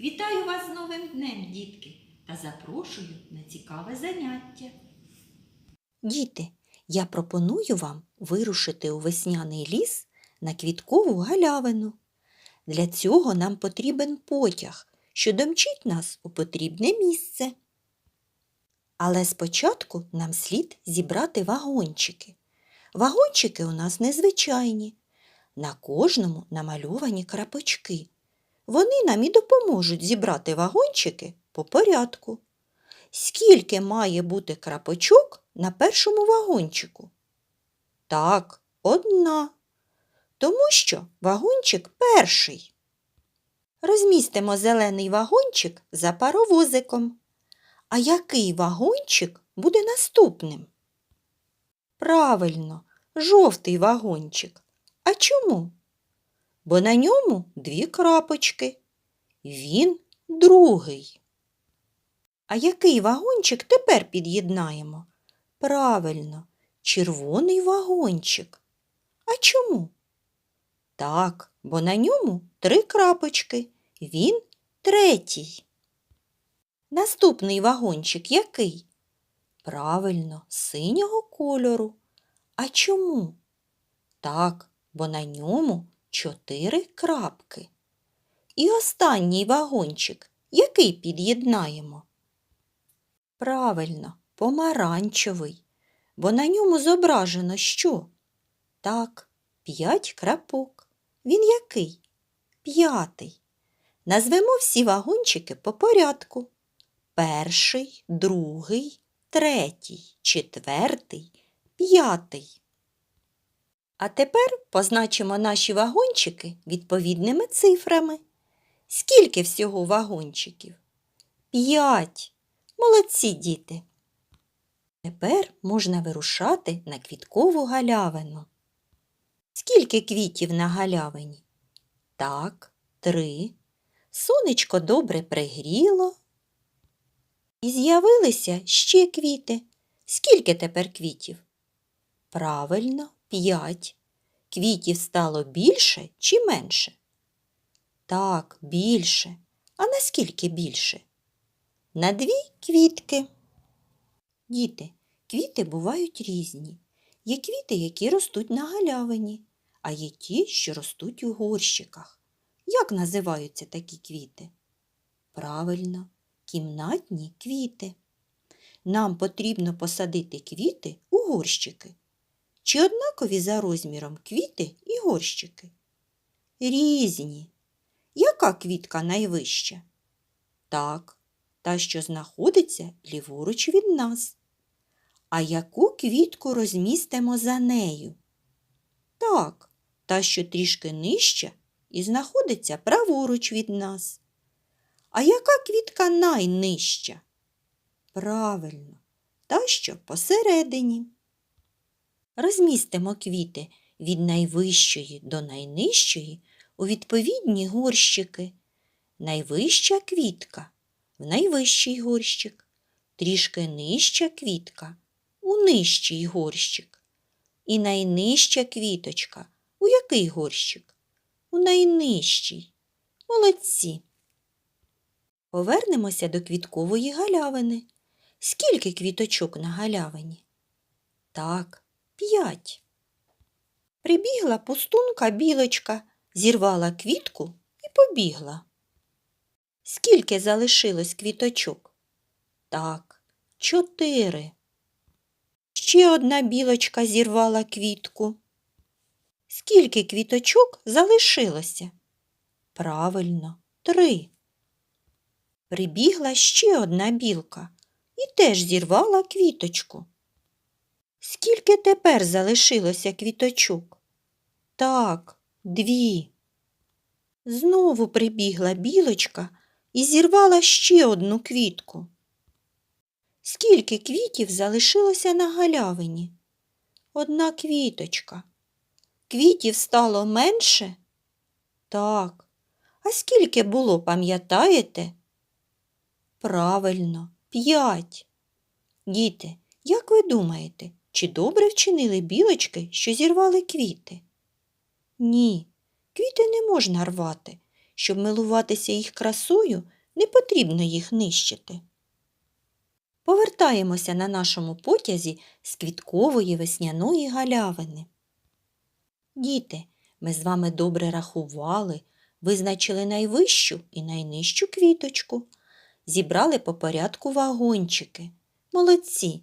Вітаю вас з новим днем, дітки, та запрошую на цікаве заняття. Діти, я пропоную вам вирушити у весняний ліс на квіткову галявину. Для цього нам потрібен потяг, що домчить нас у потрібне місце. Але спочатку нам слід зібрати вагончики. Вагончики у нас незвичайні. На кожному намальовані крапочки. Вони нам і допоможуть зібрати вагончики по порядку. Скільки має бути крапочок на першому вагончику? Так, одна. Тому що вагончик перший. Розмістимо зелений вагончик за паровозиком. А який вагончик буде наступним? Правильно, жовтий вагончик. А чому? Бо на ньому дві крапочки. Він другий. А який вагончик тепер під'єднаємо? Правильно, червоний вагончик. А чому? Так, бо на ньому три крапочки. Він третій. Наступний вагончик який? Правильно, синього кольору. А чому? Так, бо на ньому чотири крапки. І останній вагончик, який під'єднаємо? Правильно, помаранчевий, бо на ньому зображено що? Так, п'ять крапок. Він який? П'ятий. Назвемо всі вагончики по порядку. Перший, другий, третій, четвертий, п'ятий. А тепер позначимо наші вагончики відповідними цифрами. Скільки всього вагончиків? П'ять. Молодці діти. Тепер можна вирушати на квіткову галявину. Скільки квітів на галявині? Так, три. Сонечко добре пригріло. І з'явилися ще квіти. Скільки тепер квітів? Правильно, п'ять. Квітів стало більше чи менше? Так, більше. А наскільки більше? На дві квітки. Діти, квіти бувають різні. Є квіти, які ростуть на галявині, а є ті, що ростуть у горщиках. Як називаються такі квіти? Правильно, кімнатні квіти. Нам потрібно посадити квіти у горщики. Чи однакові за розміром квіти і горщики? Різні. Яка квітка найвища? Так, та, що знаходиться ліворуч від нас. А яку квітку розмістимо за нею? Так, та, що трішки нижча і знаходиться праворуч від нас. А яка квітка найнижча? Правильно, та, що посередині. Розмістимо квіти від найвищої до найнижчої у відповідні горщики. Найвища квітка в найвищий горщик, трішки нижча квітка у нижчий горщик. І найнижча квіточка у який горщик? У найнижчий. Молодці. Повернемося до квіткової галявини. Скільки квіточок на галявині? Так, п'ять. Прибігла пустунка білочка, зірвала квітку і побігла. Скільки залишилось квіточок? Так, чотири. Ще одна білочка зірвала квітку. Скільки квіточок залишилося? Правильно, три. Прибігла ще одна білка і теж зірвала квіточку. Скільки тепер залишилося квіточок? Так, дві. Знову прибігла білочка і зірвала ще одну квітку. Скільки квітів залишилося на галявині? Одна квіточка. Квітів стало менше? Так. А скільки було, пам'ятаєте? Правильно, п'ять. Діти, як ви думаєте, чи добре вчинили білочки, що зірвали квіти? Ні, квіти не можна рвати. щоб милуватися їх красою, не потрібно їх нищити. Повертаємося на нашому потязі з квіткової весняної галявини. Діти, ми з вами добре рахували, визначили найвищу і найнижчу квіточку, зібрали по порядку вагончики. Молодці!